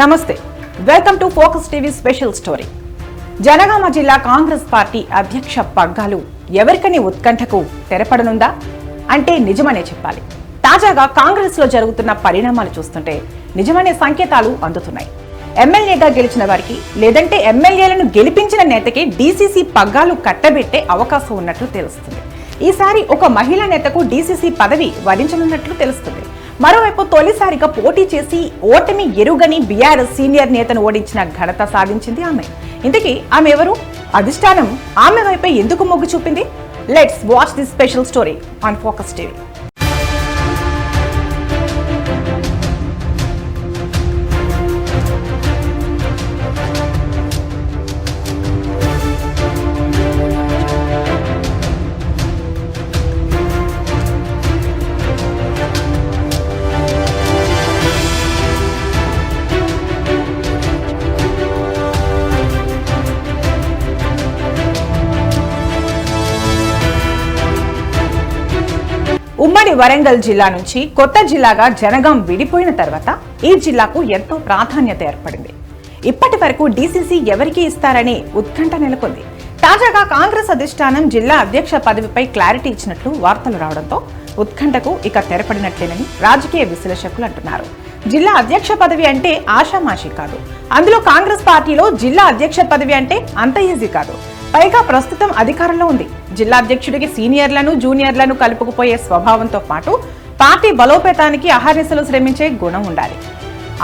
నమస్తే. Welcome to focus TV special story. Janagama జిల్లా Congress party అధ్యక్ష పగ్గాలు ఎవరికని ఉత్కంఠకు తెరపడనుందా? అంటే నిజమనే చెప్పాలి. తాజాగా కాంగ్రెస్లో జరుగుతున్న పరిణామాలు చూస్తుంటే నిజమనే సంకేతాలు అందుతున్నాయి. ఎమ్మెల్యేగా గెలిచిన వారికి లేదంటే ఎమ్మెల్యేలను గెలిపించిన నేతకి డీసీసీ పగ్గాలు కట్టబెట్టే అవకాశం ఉన్నట్లు తెలుస్తుంది. ఈసారి ఒక మహిళా నేతకు డీసీసీ పదవి వరించనున్నట్లు తెలుస్తుంది. మరోవైపు తొలిసారిగా పోటీ చేసి ఓటమి ఎరుగని బీఆర్ఎస్ సీనియర్ నేతను ఓడించిన ఘనత సాధించింది ఆమె. ఇంతకీ ఆమె ఎవరు? అధిష్టానం ఆమె వైపే ఎందుకు మొగ్గు చూపింది? Let's watch this special story on focus TV ఉమ్మడి వరంగల్ జిల్లా నుంచి కొత్త జిల్లాగా జనగాం విడిపోయిన తర్వాత ఈ జిల్లాకు ఎంతో ప్రాధాన్యత ఏర్పడింది. ఇప్పటి వరకు డీసీసీ ఎవరికి ఇస్తారనే ఉత్కంఠ నెలకొంది. తాజాగా కాంగ్రెస్ అధిష్టానం జిల్లా అధ్యక్ష పదవిపై క్లారిటీ ఇచ్చినట్లు వార్తలు రావడంతో ఉత్కంఠకు ఇక తెరపడినట్లేనని రాజకీయ విశ్లేషకులు అంటున్నారు. జిల్లా అధ్యక్ష పదవి అంటే ఆషామాషి కాదు. అందులో కాంగ్రెస్ పార్టీలో జిల్లా అధ్యక్ష పదవి అంటే అంత ఈజీ కాదు. పైగా ప్రస్తుతం అధికారంలో ఉంది. జిల్లా అధ్యక్షుడికి సీనియర్లను జూనియర్లను కలుపుకుపోయే స్వభావంతో పాటు పార్టీ బలోపేతానికి అహర్నిశలు శ్రమించే గుణం ఉండాలి.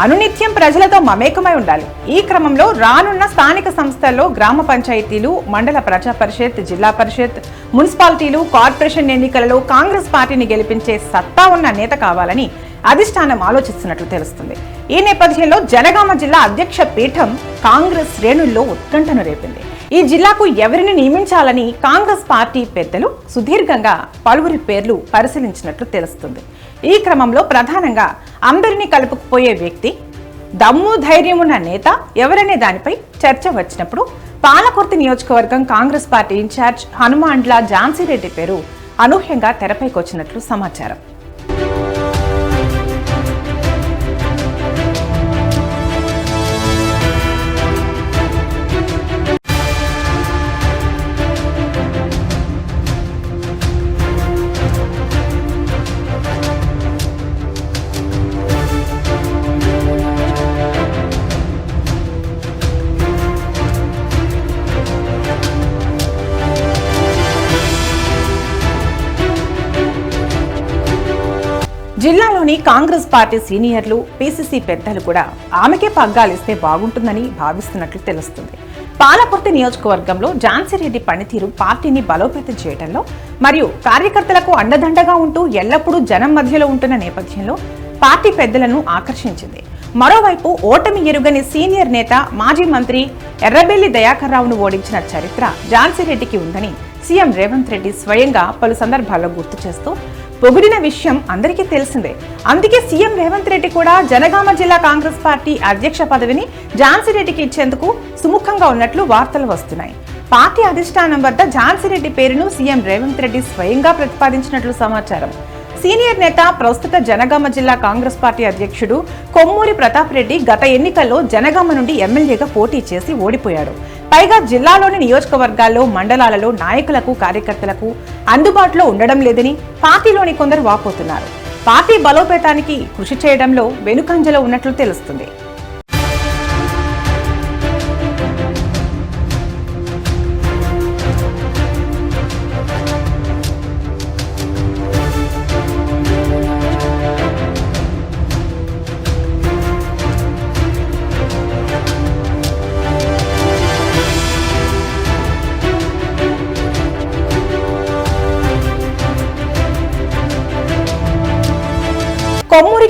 అనునిత్యం ప్రజలతో మమేకమై ఉండాలి. ఈ క్రమంలో రానున్న స్థానిక సంస్థల్లో గ్రామ పంచాయతీలు మండల ప్రజా పరిషత్ జిల్లా పరిషత్ మున్సిపాలిటీలు కార్పొరేషన్ ఎన్నికలలో కాంగ్రెస్ పార్టీని గెలిపించే సత్తా ఉన్న నేత కావాలని అధిష్టానం ఆలోచిస్తున్నట్లు తెలుస్తుంది. ఈ నేపథ్యంలో జనగామ జిల్లా అధ్యక్ష పీఠం కాంగ్రెస్ శ్రేణుల్లో ఉత్కంఠను రేపింది. ఈ జిల్లాకు ఎవరిని నియమించాలని కాంగ్రెస్ పార్టీ పెద్దలు సుదీర్ఘంగా పలువురి పేర్లు పరిశీలించినట్లు తెలుస్తుంది. ఈ క్రమంలో ప్రధానంగా అందరినీ కలుపుకుపోయే వ్యక్తి దమ్ము ధైర్యం ఉన్న నేత ఎవరనే దానిపై చర్చ వచ్చినప్పుడు పాలకుర్తి నియోజకవర్గం Congress party in-charge Hanumandla Jhansi Reddy పేరు అనూహ్యంగా తెరపైకి వచ్చినట్లు సమాచారం. జిల్లాలోని కాంగ్రెస్ పార్టీ సీనియర్లు పీసీసీ పెద్దలు కూడా ఆమెకే పగ్గాలిస్తే బాగుంటుందని భావిస్తున్నట్లు తెలుస్తుంది. పాలకుర్తి నియోజకవర్గంలో రెడ్డి పనితీరు పార్టీని బలోపేతం చేయడంలో మరియు కార్యకర్తలకు అండదండగా ఉంటూ ఎల్లప్పుడూ జనం మధ్యలో ఉంటున్న నేపథ్యంలో పార్టీ పెద్దలను ఆకర్షించింది. మరోవైపు ఓటమి ఎరుగని సీనియర్ నేత మాజీ మంత్రి ఎర్రబెల్లి దయాకర్ రావును ఓడించిన చరిత్ర ఝాన్సీరెడ్డికి ఉందని సీఎం రేవంత్ రెడ్డి స్వయంగా పలు సందర్భాల్లో గుర్తు చేస్తూ పొగిడిన విషయం అందరికీ తెలిసిందే. అందుకే సీఎం రేవంత్ రెడ్డి కూడా జనగామ జిల్లా కాంగ్రెస్ పార్టీ అధ్యక్ష పదవిని ఝాన్సీ రెడ్డికి ఇచ్చేందుకు సుముఖంగా ఉన్నట్లు వార్తలు వస్తున్నాయి. పార్టీ అధిష్టానం వద్ద ఝాన్సీ రెడ్డి పేరును సీఎం రేవంత్ రెడ్డి స్వయంగా ప్రతిపాదించినట్లు సమాచారం. సీనియర్ నేత ప్రస్తుత జనగామ జిల్లా కాంగ్రెస్ పార్టీ అధ్యక్షుడు కొమ్మూరి ప్రతాప్ రెడ్డి గత ఎన్నికల్లో జనగామ నుండి ఎమ్మెల్యేగా పోటీ చేసి ఓడిపోయాడు. పైగా జిల్లాలోని నియోజకవర్గాల్లో మండలాలలో నాయకులకు కార్యకర్తలకు అందుబాటులో ఉండడం లేదని పార్టీలోని కొందరు వాపోతున్నారు. పార్టీ బలోపేతానికి కృషి చేయడంలో వెనుకంజలో ఉన్నట్లు తెలుస్తుంది.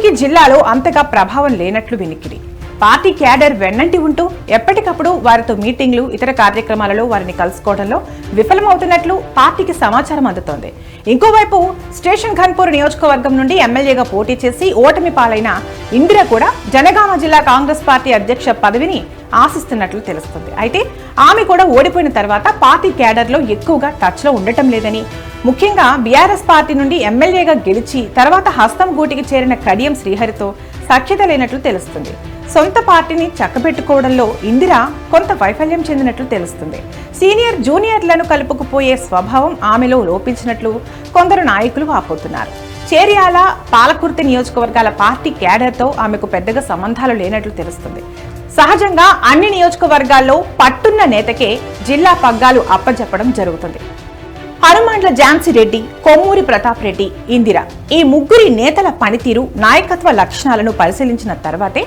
ఇప్పటికీ జిల్లాలో అంతగా ప్రభావం లేనట్లు వినికిడి. పార్టీ క్యాడర్ వెన్నంటి ఉంటూ ఎప్పటికప్పుడు వారితో మీటింగ్లు ఇతర కార్యక్రమాలలో వారిని కలుసుకోవడంలో విఫలమవుతున్నట్లు పార్టీకి సమాచారం అందుతోంది. ఇంకోవైపు స్టేషన్ ఖన్పూర్ నియోజకవర్గం నుండి ఎమ్మెల్యేగా పోటీ చేసి ఓటమి పాలైన ఇందిర కూడా జనగామ జిల్లా కాంగ్రెస్ పార్టీ అధ్యక్ష పదవిని ఆశిస్తున్నట్లు తెలుస్తుంది. అయితే ఆమె కూడా ఓడిపోయిన తర్వాత పార్టీ క్యాడర్లో ఎక్కువగా టచ్లో ఉండటం లేదని ముఖ్యంగా బీఆర్ఎస్ పార్టీ నుండి ఎమ్మెల్యేగా గెలిచి తర్వాత హస్తం గూటికి చేరిన కడియం శ్రీహరితో సఖ్యత లేనట్లు తెలుస్తుంది. సొంత పార్టీని చక్కబెట్టుకోవడంలో ఇందిర కొంత వైఫల్యం చెందినట్లు తెలుస్తుంది. సీనియర్ జూనియర్లను కలుపుకుపోయే స్వభావం ఆమెలో లోపించినట్లు కొందరు నాయకులు వాపోతున్నారు. చేర్యాల పాలకుర్తి నియోజకవర్గాల పార్టీ క్యాడర్తో ఆమెకు పెద్దగా సంబంధాలు లేనట్లు తెలుస్తుంది. సహజంగా అన్ని నియోజకవర్గాల్లో పట్టున్న నేతకే జిల్లా పగ్గాలు అప్పజెప్పడం జరుగుతుంది. హనుమాండ్ల ఝాన్సీ రెడ్డి కొమ్మూరి ప్రతాప్ రెడ్డి ఇందిర. ఈ ముగ్గురి నేతల పనితీరు నాయకత్వ లక్షణాలను పరిశీలించిన తర్వాతే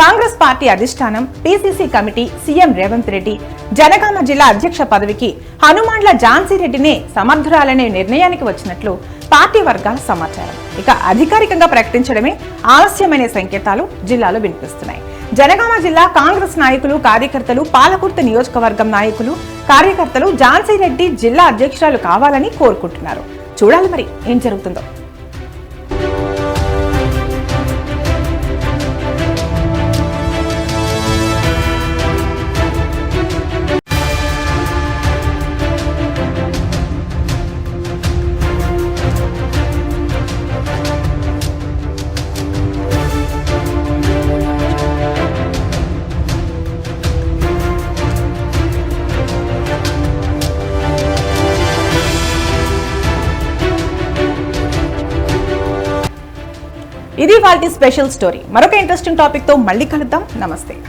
కాంగ్రెస్ పార్టీ అధిష్టానం PCC committee CM Revanth Reddy Jangaon జిల్లా అధ్యక్ష పదవికి హనుమాండ్ల ఝాన్సీ రెడ్డినే సమర్థురాలనే నిర్ణయానికి వచ్చినట్లు పార్టీ వర్గాల సమాచారం. ఇక అధికారికంగా ప్రకటించడమే ఆలస్యమనే సంకేతాలు జిల్లాలో వినిపిస్తున్నాయి. జనగామ జిల్లా కాంగ్రెస్ నాయకులు కార్యకర్తలు పాలకుర్తి నియోజకవర్గం నాయకులు కార్యకర్తలు ఝాన్సీ రెడ్డి జిల్లా అధ్యక్షురాలు కావాలని కోరుకుంటున్నారు. చూడాలి మరి ఏం జరుగుతుందో. ఇది వాళ్ళ స్పెషల్ స్టోరీ. మరొక ఇంట్రెస్టింగ్ టాపిక్తో మళ్ళీ కలుద్దాం. నమస్తే.